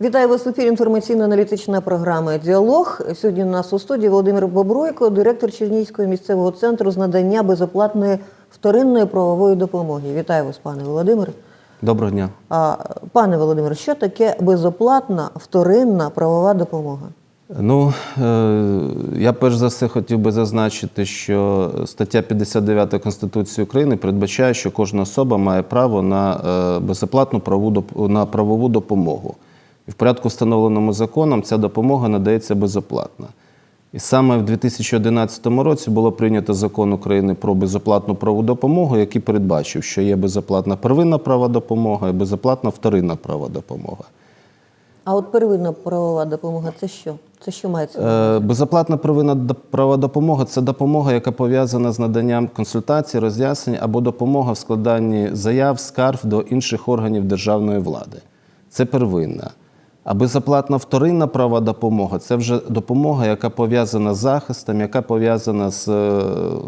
Вітаю вас в ефірі інформаційно-аналітична програма Діалог. Сьогодні у нас у студії Володимир Бобройко, директор Чернігівського місцевого центру з надання безоплатної вторинної правової допомоги. Вітаю вас, пане Володимире. Доброго дня. А пане Володимире, що таке безоплатна вторинна правова допомога? Ну, е, я перш за все хотів би зазначити, що стаття 59 Конституції України передбачає, що кожна особа має право на е, безоплатну правову, на правову допомогу. І в порядку, встановленому законом, ця допомога надається безоплатно. І саме в 2011 році було прийнято закон України про безоплатну правову допомогу, який передбачив, що є безоплатна первинна права допомога і безоплатна вторинна права допомога. А от первинна правова допомога це що? Це що мається? Е, Безоплатна первинна права допомога це допомога, яка пов'язана з наданням консультацій, роз'яснень або допомога в складанні заяв, скарг до інших органів державної влади. Це первинна. А безоплатна вторинна права допомога це вже допомога, яка пов'язана з захистом, яка пов'язана з е,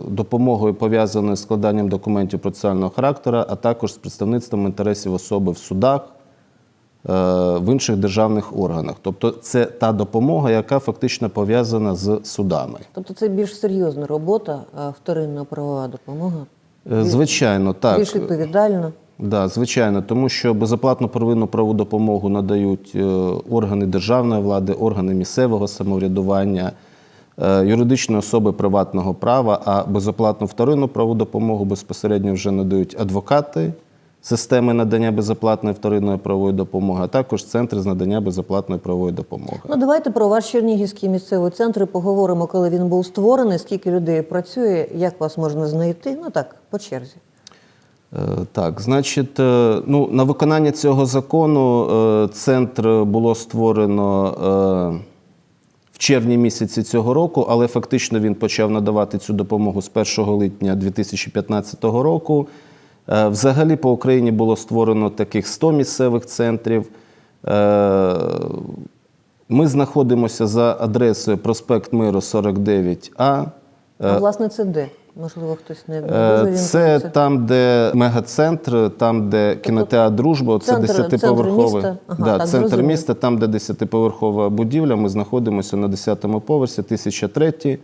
допомогою, пов'язаною з складанням документів процесуального характеру, а також з представництвом інтересів особи в судах, е, в інших державних органах. Тобто це та допомога, яка фактично пов'язана з судами. Тобто це більш серйозна робота, вторинна правова допомога. Е, Звичайно, так. Більш відповідальна. Да, звичайно, тому що безоплатну первинну правову допомогу надають е, органи державної влади, органи місцевого самоврядування, е, юридичні особи приватного права, а безоплатну вторинну правову допомогу безпосередньо вже надають адвокати системи надання безоплатної вторинної правової допомоги, а також центри з надання безоплатної правової допомоги. Ну, давайте про ваш Чернігівський місцевий центр поговоримо, коли він був створений, скільки людей працює, як вас можна знайти. Ну так, по черзі. Е, Так, значить, е, ну, на виконання цього закону е, центр було створено в червні місяці цього року, але фактично він почав надавати цю допомогу з 1 липня 2015 року. Взагалі по Україні було створено таких 100 місцевих центрів. Ми знаходимося за адресою проспект Миру 49А. А власне це де? Можливо, хтось не Е, дуже Це орієнтується. там, де мегацентр, там, де кінотеатр Дружба, це центр- центр міста? Ага, да, так, центр міста, там, де десятиповерхова будівля. Ми знаходимося на 10-му поверсі, 1003,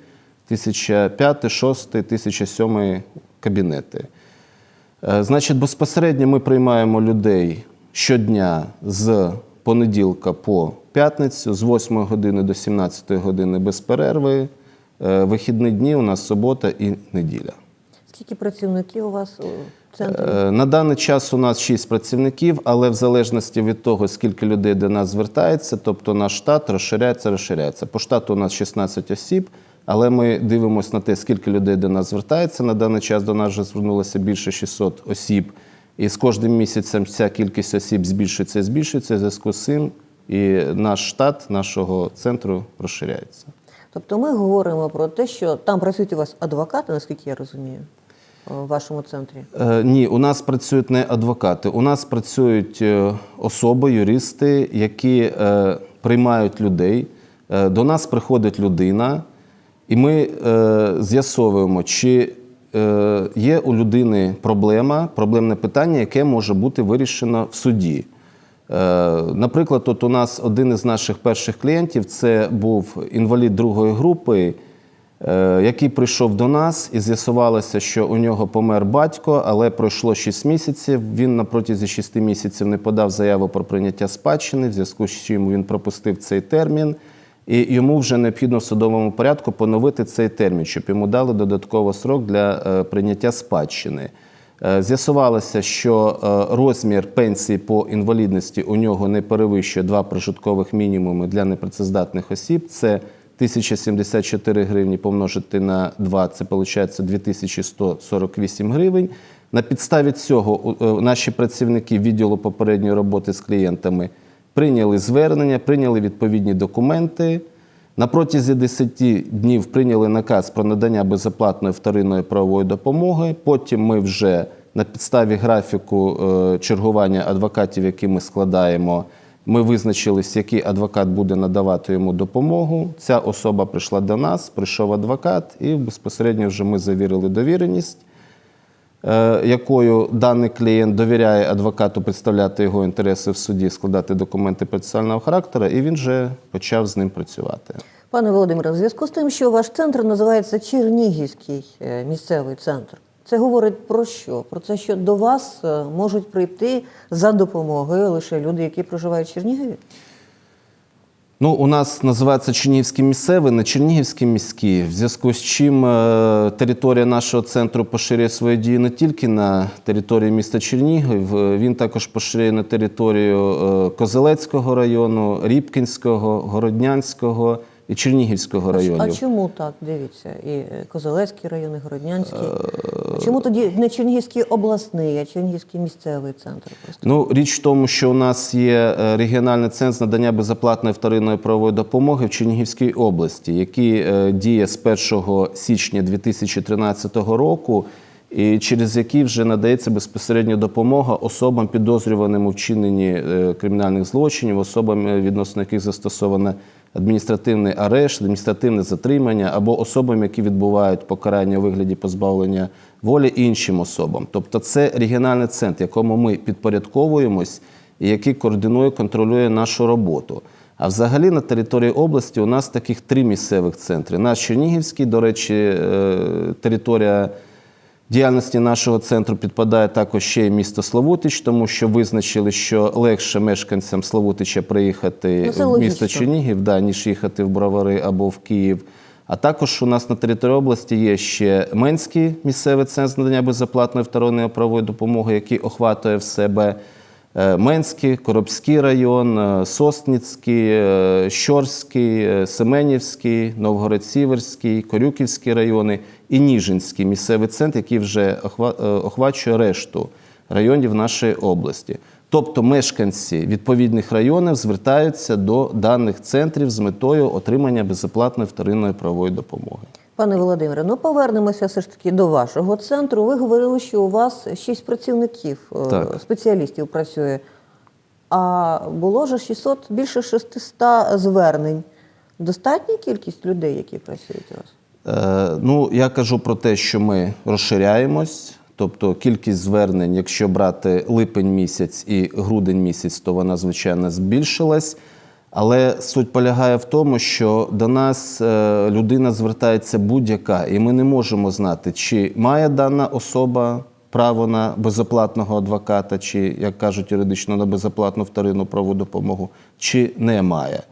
1005, 6, 1007 кабінети. Е, Значить, безпосередньо ми приймаємо людей щодня з понеділка по п'ятницю, з 8 години до 17 години без перерви. Е, Вихідні дні у нас субота і неділя. Скільки працівників у вас у центрі? Е, На даний час у нас 6 працівників, але в залежності від того, скільки людей до нас звертається, тобто наш штат розширяється, розширяється. По штату у нас 16 осіб, але ми дивимося на те, скільки людей до нас звертається. На даний час до нас вже звернулося більше 600 осіб. І з кожним місяцем ця кількість осіб збільшується і збільшується. В зв'язку з цим і наш штат нашого центру розширяється. Тобто ми говоримо про те, що там працюють у вас адвокати, наскільки я розумію, у вашому центрі. Е, Ні, у нас працюють не адвокати. У нас працюють е, особи, юристи, які е, приймають людей. Е, До нас приходить людина, і ми е, з'ясовуємо, чи е, є у людини проблема, проблемне питання, яке може бути вирішено в суді. Е, Наприклад, от у нас один із наших перших клієнтів це був інвалід другої групи, е, який прийшов до нас і з'ясувалося, що у нього помер батько, але пройшло 6 місяців. Він на протязі 6 місяців не подав заяву про прийняття спадщини, в зв'язку з чим він пропустив цей термін. І йому вже необхідно в судовому порядку поновити цей термін, щоб йому дали додатково срок для е, прийняття спадщини. Е, З'ясувалося, що е, розмір пенсії по інвалідності у нього не перевищує два прожиткових мінімуми для непрацездатних осіб. Це 1074 гривні помножити на 2, це виходить 2148 гривень. На підставі цього е, наші працівники відділу попередньої роботи з клієнтами прийняли звернення, прийняли відповідні документи. На протязі 10 днів прийняли наказ про надання безоплатної вторинної правової допомоги. Потім ми вже на підставі графіку е, чергування адвокатів, які ми складаємо, ми визначились, який адвокат буде надавати йому допомогу. Ця особа прийшла до нас, прийшов адвокат, і безпосередньо вже ми завірили довіреність. Е, якою даний клієнт довіряє адвокату представляти його інтереси в суді, складати документи процесуального характеру, і він вже почав з ним працювати. Пане Володимире, в зв'язку з тим, що ваш центр називається Чернігівський е, місцевий центр, це говорить про що? Про те, що до вас е, можуть прийти за допомогою лише люди, які проживають в Чернігові? Ну, у нас називається Чернігівські місцеві, не Чернігівські міські, в зв'язку з чим е, територія нашого центру поширює свої дії не тільки на території міста Чернігів, е, він також поширює на територію е, Козелецького району, Рібкінського, Городнянського і Чернігівського районів. А чому так? Дивіться, і е, Козелецький район, і Городнянський. А чому тоді не Чернігівський обласний, а Чернігівський місцевий центр? Просто Ну, річ в тому, що у нас є е, регіональний центр надання безоплатної вторинної правової допомоги в Чернігівській області, який е, діє з 1 січня 2013 року, і через який вже надається безпосередньо допомога особам, підозрюваним у вчиненні кримінальних злочинів, особам, відносно яких застосовано адміністративний арешт, адміністративне затримання або особам, які відбувають покарання у вигляді позбавлення волі іншим особам. Тобто це регіональний центр, якому ми підпорядковуємось і який координує, контролює нашу роботу. А взагалі на території області у нас таких три місцевих центри. Наш Чернігівський, до речі, е, територія діяльності нашого центру підпадає також ще й місто Славутич, тому що визначили, що легше мешканцям Славутича приїхати Ну, в місто. Чернігів, да, ніж їхати в Бровари або в Київ. А також у нас на території області є ще Менський місцевий центр надання безоплатної вторинної правової допомоги, який охватує в себе Менський, Коробський район, е, Сосницький, е, Щорський, е, Семенівський, Новгород-Сіверський, Корюківський райони і Ніжинський місцевий центр, який вже охва- е, охвачує решту районів нашої області. Тобто мешканці відповідних районів звертаються до даних центрів з метою отримання безоплатної вторинної правової допомоги. Пане Володимире, ну повернемося все ж таки до вашого центру. Ви говорили, що у вас шість працівників, е, Так. спеціалістів працює. А було ж 600, більше 600 звернень. Достатня кількість людей, які працюють у вас? Е, ну, я кажу про те, що ми розширяємось. Тобто кількість звернень, якщо брати липень місяць і грудень місяць, то вона звичайно збільшилась. Але суть полягає в тому, що до нас е, людина звертається будь-яка, і ми не можемо знати, чи має дана особа право на безоплатного адвоката, чи, як кажуть юридично, на безоплатну вторинну правову допомогу, чи не має.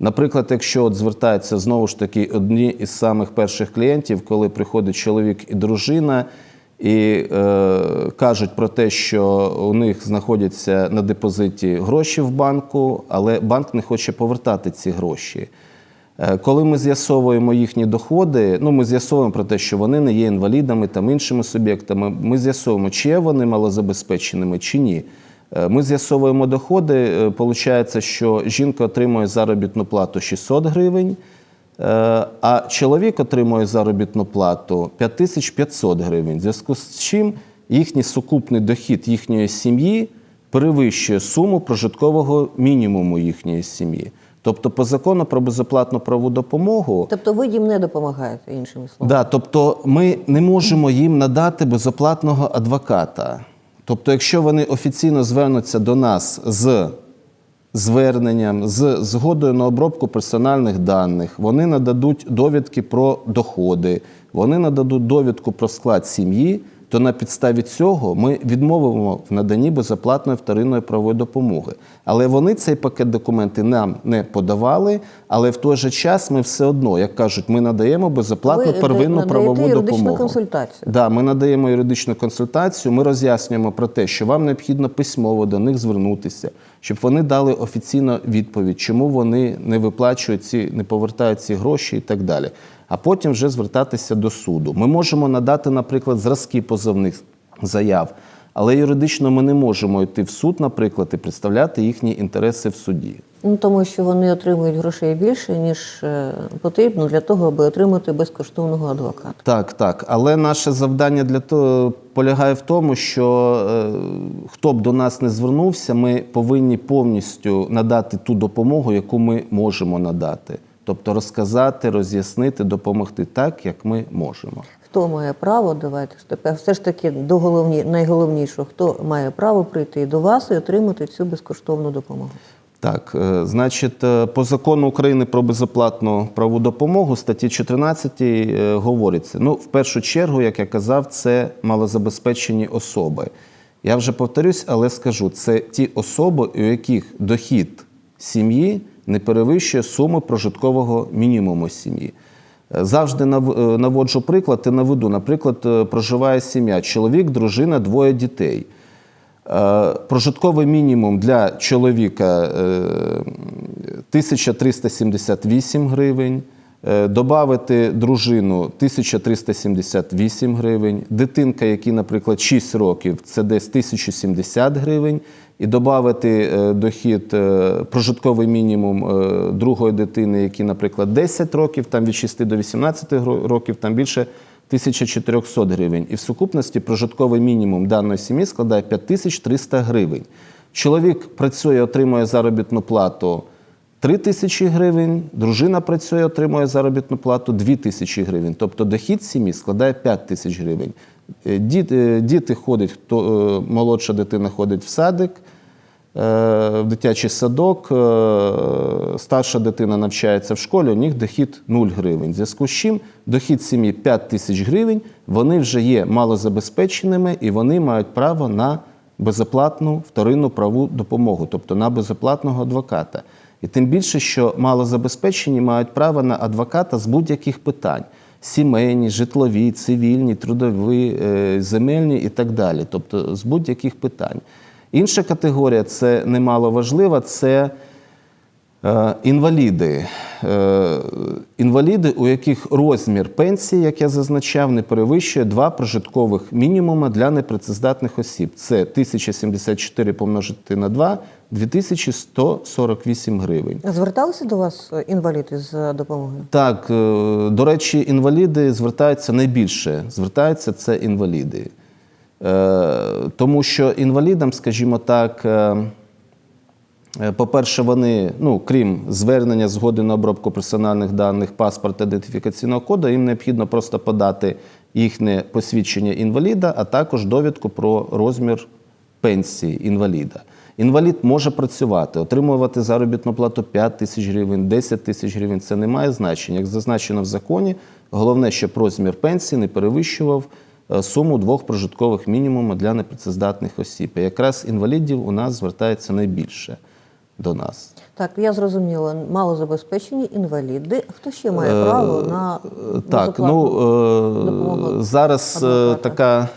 Наприклад, якщо от звертаються знову ж таки одні із самих перших клієнтів, коли приходить чоловік і дружина, і е, кажуть про те, що у них знаходяться на депозиті гроші в банку, але банк не хоче повертати ці гроші. Е, Коли ми з'ясовуємо їхні доходи, ну ми з'ясовуємо про те, що вони не є інвалідами там іншими суб'єктами. Ми з'ясовуємо, чи є вони малозабезпеченими, чи ні. Е, Ми з'ясовуємо доходи. е, Получається, що жінка отримує заробітну плату 600 гривень, а чоловік отримує заробітну плату 5500 гривень. В зв'язку з чим їхній сукупний дохід їхньої сім'ї перевищує суму прожиткового мінімуму їхньої сім'ї. Тобто, по закону про безоплатну правову допомогу, Тобто ви їм не допомагаєте, іншими словами. да, тобто ми не можемо їм надати безоплатного адвоката. Тобто, якщо вони офіційно звернуться до нас з зверненням, з згодою на обробку персональних даних, вони нададуть довідки про доходи, вони нададуть довідку про склад сім'ї, то на підставі цього ми відмовимо в наданні безоплатної вторинної правової допомоги. Але вони цей пакет документів нам не подавали, але в той же час ми все одно, як кажуть, ми надаємо безоплатну Ви первинну правову допомогу. консультацію. Да, ми надаємо юридичну консультацію. Ми роз'яснюємо про те, що вам необхідно письмово до них звернутися, щоб вони дали офіційну відповідь, чому вони не виплачують ці, не повертають ці гроші і так далі. А потім вже звертатися до суду. Ми можемо надати, наприклад, зразки позовних заяв, але юридично ми не можемо йти в суд, наприклад, і представляти їхні інтереси в суді. Ну, тому що вони отримують грошей більше, ніж е, потрібно для того, аби отримати безкоштовного адвоката. Так, так. Але наше завдання для того полягає в тому, що е, хто б до нас не звернувся, ми повинні повністю надати ту допомогу, яку ми можемо надати. Тобто розказати, роз'яснити, допомогти так, як ми можемо. Хто має право, давайте тепер все ж таки до головні, найголовнішого, хто має право прийти до вас і отримати цю безкоштовну допомогу? Так, е, значить, е, по закону України про безоплатну правову допомогу статті 14 е, говориться. Ну, в першу чергу, як я казав, це малозабезпечені особи. Я вже повторюсь, але скажу, це ті особи, у яких дохід сім'ї не перевищує суму прожиткового мінімуму сім'ї. Е, Завжди е, наводжу приклад і наведу. Наприклад, е, проживає сім'я, чоловік, дружина, двоє дітей. Прожитковий мінімум для чоловіка е, 1378 гривень. Добавити дружину 1378 гривень. Дитинка, якій, наприклад, 6 років, це десь 1070 гривень. І додати дохід, е, прожитковий мінімум е, другої дитини, якій, наприклад, 10 років, там від 6 до 18 років, там більше 1400 гривень. І в сукупності прожитковий мінімум даної сім'ї складає 5300 гривень. Чоловік працює, отримує заробітну плату 3 тисячі гривень, дружина працює, отримує заробітну плату 2 тисячі гривень. Тобто дохід сім'ї складає 5 тисяч гривень. Е, Діти, е, діти ходять, хто е, молодша дитина ходить в садик, в дитячий садок, старша дитина навчається в школі, у них дохід 0 гривень. В зв'язку з чим дохід сім'ї 5 тисяч гривень, вони вже є малозабезпеченими і вони мають право на безоплатну вторинну праву допомогу, тобто на безоплатного адвоката. І тим більше, що малозабезпечені мають право на адвоката з будь-яких питань. Сімейні, житлові, цивільні, трудові, е, земельні і так далі. Тобто з будь-яких питань. Інша категорія це немало важлива, це е, інваліди. Е, інваліди, у яких розмір пенсії, як я зазначав, не перевищує два прожиткових мінімуми для непрацездатних осіб. Це 1074 помножити на 2 2148 гривень. Зверталися до вас е, інваліди з допомогою? Так, е, до речі, інваліди звертаються найбільше. Звертаються це інваліди. Е, Тому що інвалідам, скажімо так, е, е, по-перше, вони, ну, крім звернення згоди на обробку персональних даних, паспорта, ідентифікаційного коду, їм необхідно просто подати їхнє посвідчення інваліда, а також довідку про розмір пенсії інваліда. Інвалід може працювати, отримувати заробітну плату 5 тисяч гривень, 10 тисяч гривень. Це не має значення. Як зазначено в законі, головне, щоб розмір пенсії не перевищував е, суму двох прожиткових мінімумів для непрацездатних осіб. І якраз інвалідів у нас звертається найбільше до нас. Так, я зрозуміла, малозабезпечені інваліди. Хто ще має право на Е, Так, ну е, зараз е, адвоката? така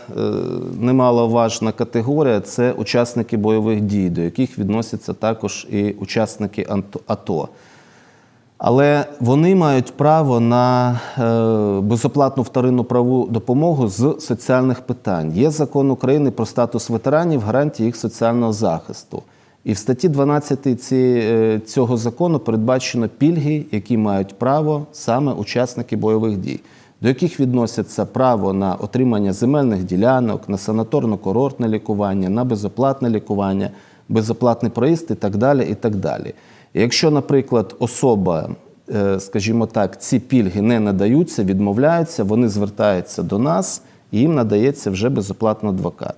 немаловажна категорія це учасники бойових дій, до яких відносяться також і учасники АТО. Але вони мають право на безоплатну вторинну правову допомогу з соціальних питань. Є закон України про статус ветеранів, гарантії їх соціального захисту. І в статті 12 ці, е, цього закону передбачено пільги, які мають право саме учасники бойових дій, до яких відносяться право на отримання земельних ділянок, на санаторно-курортне лікування, на безоплатне лікування, безоплатний проїзд і так далі. І так далі. Якщо, наприклад, особа, е, скажімо так, ці пільги не надаються, відмовляються, вони звертаються до нас, і їм надається вже безоплатно адвокат.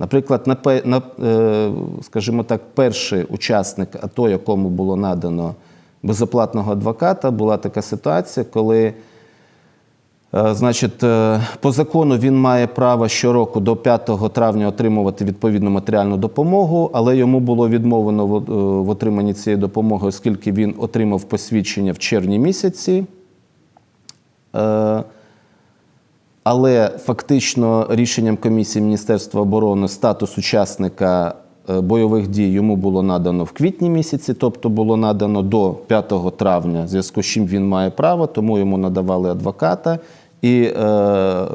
Наприклад, на, е, скажімо так, перший учасник АТО, якому було надано безоплатного адвоката, була така ситуація, коли Е, Значить, е, по закону він має право щороку до 5 травня отримувати відповідну матеріальну допомогу, але йому було відмовлено в отриманні цієї допомоги, оскільки він отримав посвідчення в червні місяці. Але фактично рішенням комісії Міністерства оборони статус учасника е, бойових дій йому було надано в квітні місяці, тобто було надано до 5 травня, в зв'язку з чим він має право, тому йому надавали адвоката. І е, е,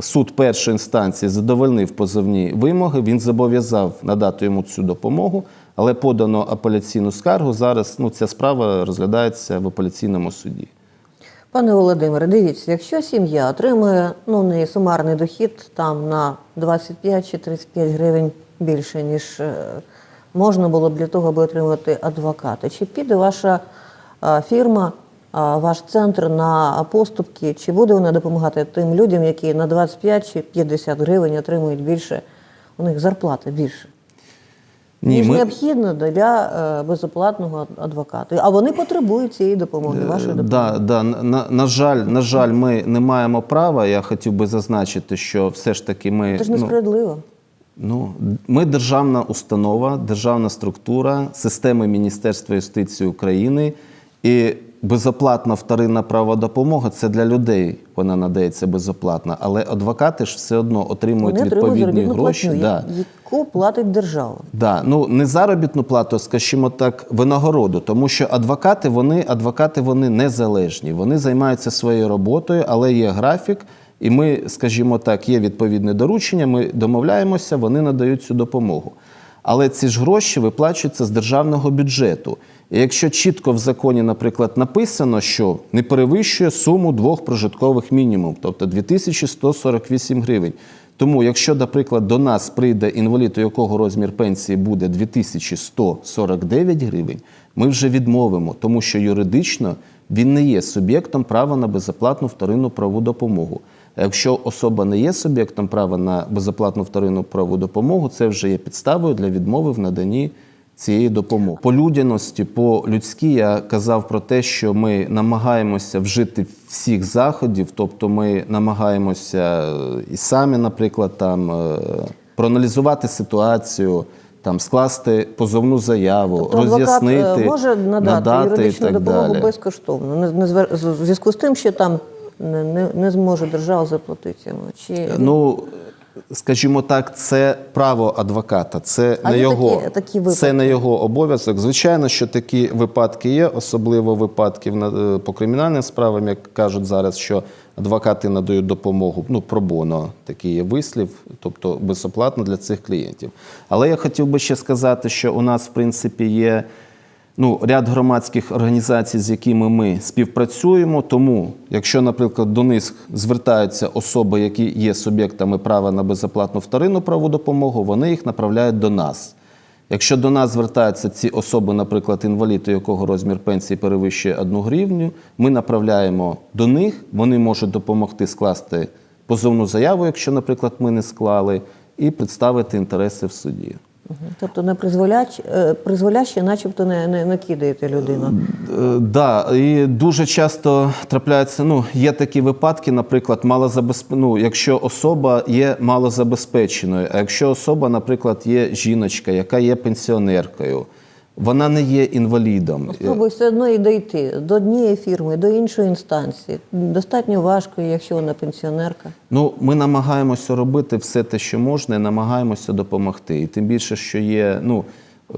суд першої інстанції задовольнив позовні вимоги. Він зобов'язав надати йому цю допомогу, але подано апеляційну скаргу. Зараз ну, ця справа розглядається в апеляційному суді. Пане Володимире, дивіться, якщо сім'я отримує ну, не сумарний дохід там на 25 чи 35 гривень більше, ніж е, можна було б для того, аби отримати адвоката, чи піде ваша е, фірма ваш центр на поступки? Чи буде вона допомагати тим людям, які на 25 чи 50 гривень отримують більше? У них зарплата більше? Ні, Ніж ми, необхідно для е, безоплатного адвоката. А вони потребують цієї допомоги, вашої допомоги. Да, да, на, на, жаль, на жаль, ми не маємо права. Я хотів би зазначити, що все ж таки ми. Це ж ну, несправедливо. Ну, ми державна установа, державна структура системи Міністерства юстиції України. І безоплатна вторинна права допомога це для людей. Вона надається безоплатно. Але адвокати ж все одно отримують Вони відповідні гроші. платню, Да. яку платить держава. Да, ну не заробітну плату, а, скажімо так, винагороду, тому що адвокати вони адвокати вони незалежні. Вони займаються своєю роботою, але є графік, і ми, скажімо так, є відповідне доручення. Ми домовляємося, вони надають цю допомогу. Але ці ж гроші виплачуються з державного бюджету. І якщо чітко в законі, наприклад, написано, що не перевищує суму двох прожиткових мінімум, тобто 2148 гривень. Тому, якщо, наприклад, до нас прийде інвалід, у якого розмір пенсії буде 2149 гривень, ми вже відмовимо, тому що юридично він не є суб'єктом права на безоплатну вторинну правову допомогу. А якщо особа не є суб'єктом права на безоплатну вторинну правову допомогу, це вже є підставою для відмови в наданні цієї допомоги. По людяності, по людськи я казав про те, що ми намагаємося вжити всіх заходів, тобто ми намагаємося е, і самі, наприклад, там е, проаналізувати ситуацію. Там скласти позовну заяву, Тобто роз'яснити, е, може надати, і юридичну так допомогу далі. безкоштовно. Не, не зв'язку з тим, що там не, не, не зможе держава заплатити. Чи Ну, скажімо так, це право адвоката, це А не його, такі- такі випадки? це не його обов'язок. Звичайно, що такі випадки є, особливо випадки в на- е, по кримінальним справам, як кажуть зараз, що адвокати надають допомогу. Ну, пробоно такий є вислів, тобто безоплатно для цих клієнтів. Але я хотів би ще сказати, що у нас, в принципі, є ну, ряд громадських організацій, з якими ми співпрацюємо. Тому, якщо, наприклад, до них звертаються особи, які є суб'єктами права на безоплатну вторинну правову допомогу, вони їх направляють до нас. Якщо до нас звертаються ці особи, наприклад, інвалід, у якого розмір пенсії перевищує 1 гривню, ми направляємо до них, вони можуть допомогти скласти позовну заяву, якщо, наприклад, ми не склали, і представити інтереси в суді. Тобто не призволяч, е, призволяще, начебто не, не, не кидаєте людину. Так, Да, і дуже часто трапляється, Ну, є такі випадки, наприклад, малозабезп... ну, якщо особа є малозабезпеченою, а якщо особа, наприклад, є жіночка, яка є пенсіонеркою, вона не є інвалідом. Спробуй все одно і дойти до однієї фірми, до іншої інстанції. Достатньо важко, якщо вона пенсіонерка. Ну, ми намагаємося робити все те, що можна, і намагаємося допомогти. І тим більше, що є. Ну,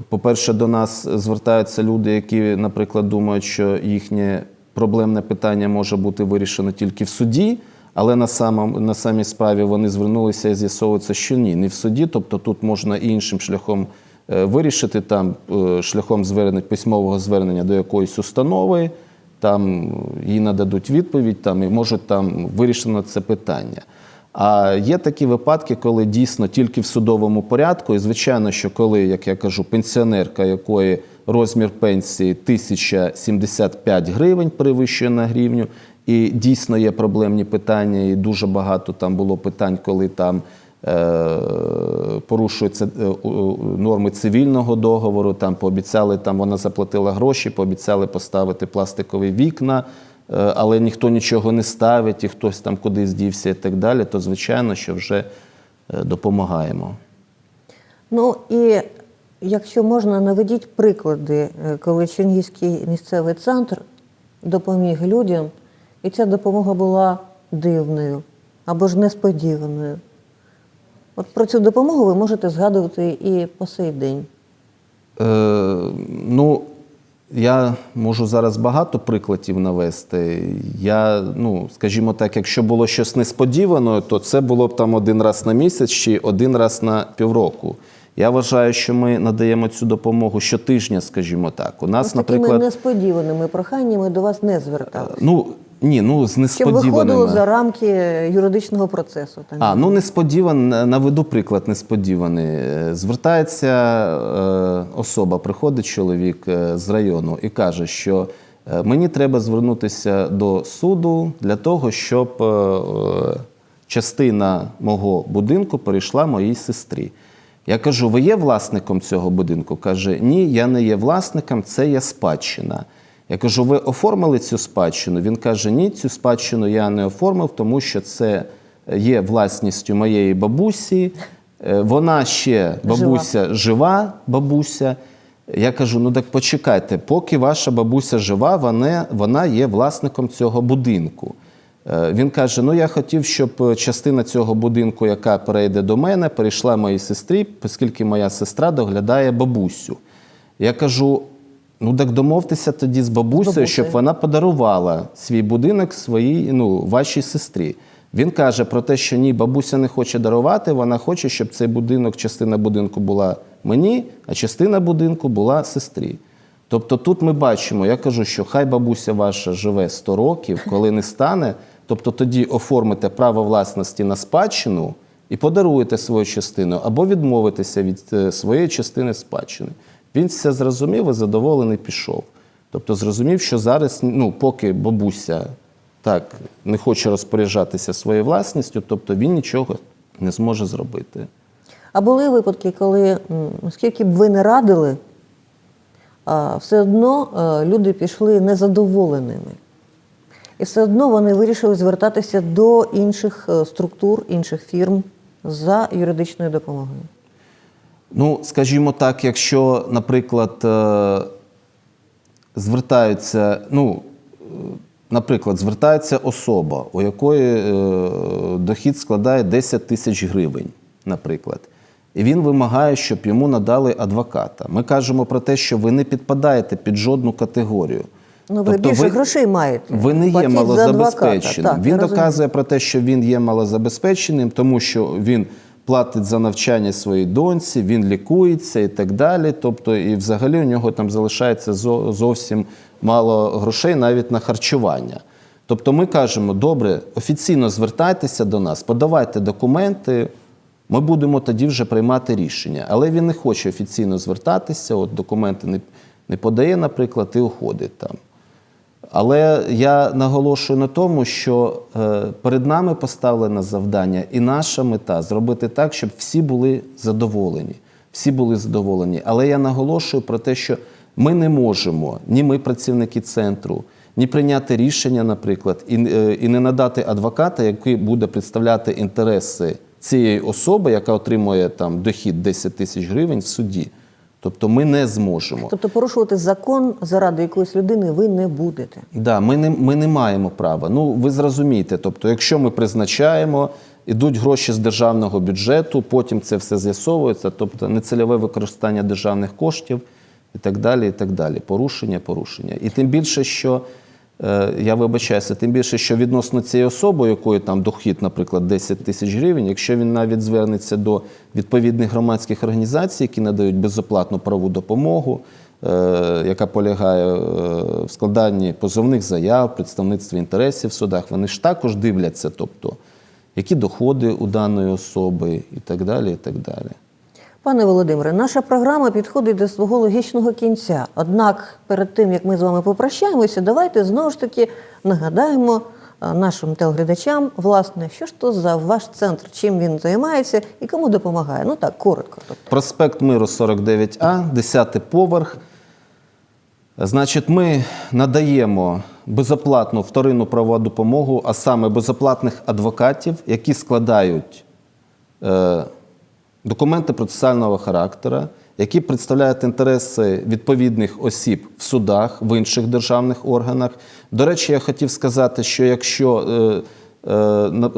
по-перше, до нас звертаються люди, які, наприклад, думають, що їхнє проблемне питання може бути вирішено тільки в суді. Але на самому на самій справі вони звернулися і з'ясовується, що ні, не в суді. Тобто тут можна і іншим шляхом вирішити там е, шляхом звернення письмового звернення до якоїсь установи, там їй нададуть відповідь, там і можуть там вирішено це питання. А є такі випадки, коли дійсно тільки в судовому порядку, і звичайно, що коли, як я кажу, пенсіонерка, якої розмір пенсії 1075 гривень перевищує на гривню, і дійсно є проблемні питання, і дуже багато там було питань, коли там е, порушуються е, у- у- норми цивільного договору. Там пообіцяли, там вона заплатила гроші, пообіцяли поставити пластикові вікна, е, але ніхто нічого не ставить, і хтось там кудись дівся і так далі. То звичайно, що вже е, допомагаємо. Ну і якщо можна, наведіть приклади, е, коли Чернігівський місцевий центр допоміг людям, і ця допомога була дивною або ж несподіваною. От про цю допомогу ви можете згадувати і по сей день. Е, ну, я можу зараз багато прикладів навести. Я, ну, скажімо так, якщо було щось несподіване, то це було б там один раз на місяць чи один раз на півроку. Я вважаю, що ми надаємо цю допомогу щотижня, скажімо так. У нас, Ось такими наприклад, несподіваними проханнями до вас не зверталися. ну ні, ну з Щоб виходило за рамки юридичного процесу. Так. А, ну несподівано, наведу приклад несподіваний. Е, Звертається е, особа, приходить чоловік е, з району і каже, що Е, Мені треба звернутися до суду для того, щоб е, частина мого будинку перейшла моїй сестрі. Я кажу: ви є власником цього будинку? Каже, ні, я не є власником, це є спадщина. Я кажу, ви оформили цю спадщину? Він каже, ні, цю спадщину я не оформив, тому що це є власністю моєї бабусі. Е, Вона ще бабуся жива, бабуся. Я кажу: ну так почекайте, поки ваша бабуся жива, вона, вона є власником цього будинку. Е, Він каже: Ну, я хотів, щоб е, частина цього будинку, яка перейде до мене, перейшла моїй сестрі, оскільки моя сестра доглядає бабусю. Я кажу: ну так домовтеся тоді з бабусею, бабусею. щоб вона подарувала свій будинок своїй, ну, вашій сестрі. Він каже про те, що ні, бабуся не хоче дарувати, вона хоче, щоб цей будинок, частина будинку була мені, а частина будинку була сестрі. Тобто тут ми бачимо, я кажу, що хай бабуся ваша живе 100 років, коли не стане, тобто тоді оформите право власності на спадщину і подаруєте свою частину, або відмовитеся від е, своєї частини спадщини. Він все зрозумів і задоволений пішов. Тобто зрозумів, що зараз, ну, поки бабуся так не хоче розпоряджатися своєю власністю, тобто він нічого не зможе зробити. А були випадки, коли, скільки б ви не радили, все одно е, люди пішли незадоволеними. І все одно вони вирішили звертатися до інших е, структур, інших фірм за юридичною допомогою. Ну, скажімо так, якщо, наприклад, е, звертаються, ну, е, наприклад, звертається особа, у якої е, дохід складає 10 тисяч гривень, наприклад, і він вимагає, щоб йому надали адвоката. Ми кажемо про те, що ви не підпадаєте під жодну категорію. Ну, ви більше грошей маєте. Ви не є малозабезпеченим. Так, він доказує про те, що він є малозабезпеченим, тому що він платить за навчання своїй доньці, він лікується і так далі. Тобто, і взагалі у нього там залишається зовсім мало грошей навіть на харчування. Тобто ми кажемо, добре, офіційно звертайтеся до нас, подавайте документи, ми будемо тоді вже приймати рішення. Але він не хоче офіційно звертатися, от документи не, не подає, наприклад, і уходить там. Але я наголошую на тому, що е, перед нами поставлене завдання і наша мета зробити так, щоб всі були задоволені. Всі були задоволені. Але я наголошую про те, що ми не можемо, ні ми, працівники центру, ні прийняти рішення, наприклад, і, е, і не надати адвоката, який буде представляти інтереси цієї особи, яка отримує там дохід 10 тисяч гривень в суді. Тобто ми не зможемо. Тобто порушувати закон заради якоїсь людини ви не будете. Да, ми не, ми не маємо права. Ну, ви зрозумієте, тобто, якщо ми призначаємо, ідуть гроші з державного бюджету, потім це все з'ясовується, тобто нецільове використання державних коштів і так далі. і так далі. Порушення, порушення. І тим більше, що я вибачаюся, тим більше, що відносно цієї особи, якої там дохід, наприклад, 10 тисяч гривень, якщо він навіть звернеться до відповідних громадських організацій, які надають безоплатну правову допомогу, е, яка полягає е, в складанні позовних заяв, представництві інтересів в судах, вони ж також дивляться, тобто, які доходи у даної особи і так далі. і так далі. Пане Володимире, наша програма підходить до свого логічного кінця. Однак, перед тим як ми з вами попрощаємося, давайте знову ж таки нагадаємо нашим телеглядачам, власне, що ж то за ваш центр, чим він займається і кому допомагає. Ну так, коротко. Тобто. Проспект Миру 49А, 10 поверх. Значить, ми надаємо безоплатну вторинну правову допомогу, а саме безоплатних адвокатів, які складають е, документи процесуального характеру, які представляють інтереси відповідних осіб в судах, в інших державних органах. До речі, я хотів сказати, що якщо е, е,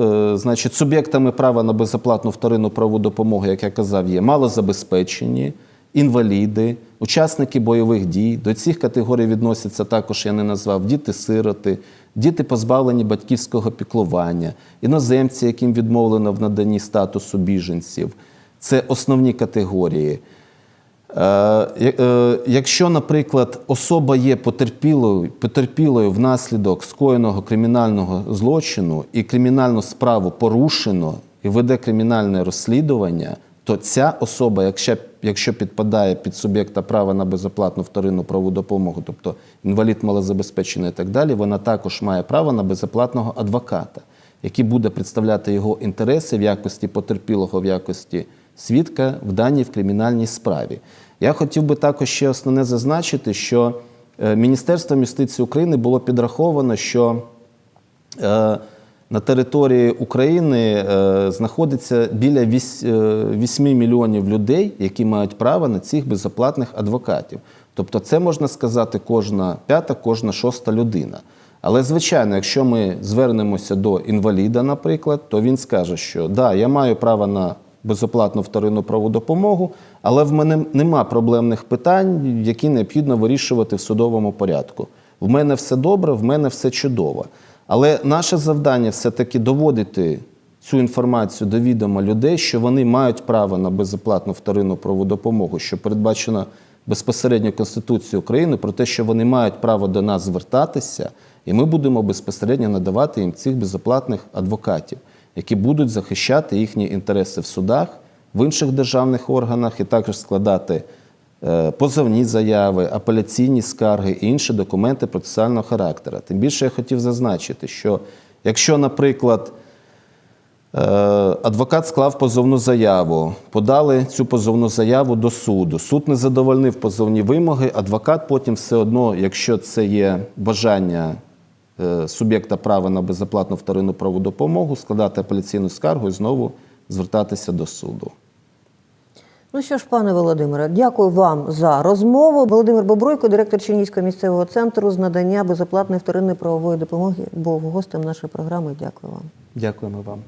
е, значить, суб'єктами права на безоплатну вторинну правову допомогу, як я казав, є малозабезпечені, інваліди, учасники бойових дій. До цих категорій відносяться також, я не назвав, діти-сироти, діти позбавлені батьківського піклування, іноземці, яким відмовлено в наданні статусу біженців. Це основні категорії. Е, е, Якщо, наприклад, особа є потерпілою, потерпілою внаслідок скоєного кримінального злочину і кримінальну справу порушено і веде кримінальне розслідування, то ця особа, якщо якщо підпадає під суб'єкта права на безоплатну вторинну правову допомогу, тобто інвалід малозабезпечений і так далі, вона також має право на безоплатного адвоката, який буде представляти його інтереси в якості потерпілого, в якості свідка в даній в кримінальній справі. Я хотів би також ще основне зазначити, що е, Міністерством юстиції України було підраховано, що е, на території України е, знаходиться біля 8 мільйонів людей, які мають право на цих безоплатних адвокатів. Тобто, це можна сказати кожна п'ята, кожна шоста людина. Але, звичайно, якщо ми звернемося до інваліда, наприклад, то він скаже, що да, я маю право на безоплатну вторинну правову допомогу, але в мене нема проблемних питань, які необхідно вирішувати в судовому порядку. В мене все добре, в мене все чудово. Але наше завдання все-таки доводити цю інформацію до відома людей, що вони мають право на безоплатну вторинну правову допомогу, що передбачено безпосередньо Конституцією України, про те, що вони мають право до нас звертатися, і ми будемо безпосередньо надавати їм цих безоплатних адвокатів, які будуть захищати їхні інтереси в судах, в інших державних органах і також складати е, позовні заяви, апеляційні скарги і інші документи процесуального характеру. Тим більше я хотів зазначити, що якщо, наприклад, Е, Адвокат склав позовну заяву, подали цю позовну заяву до суду. Суд не задовольнив позовні вимоги. Адвокат потім все одно, якщо це є бажання суб'єкта права на безоплатну вторинну правову допомогу, складати апеляційну скаргу і знову звертатися до суду. Ну що ж, пане Володимире, дякую вам за розмову. Володимир Бобруйко, директор Чернігівського місцевого центру з надання безоплатної вторинної правової допомоги, був гостем нашої програми. Дякую вам. Дякуємо вам.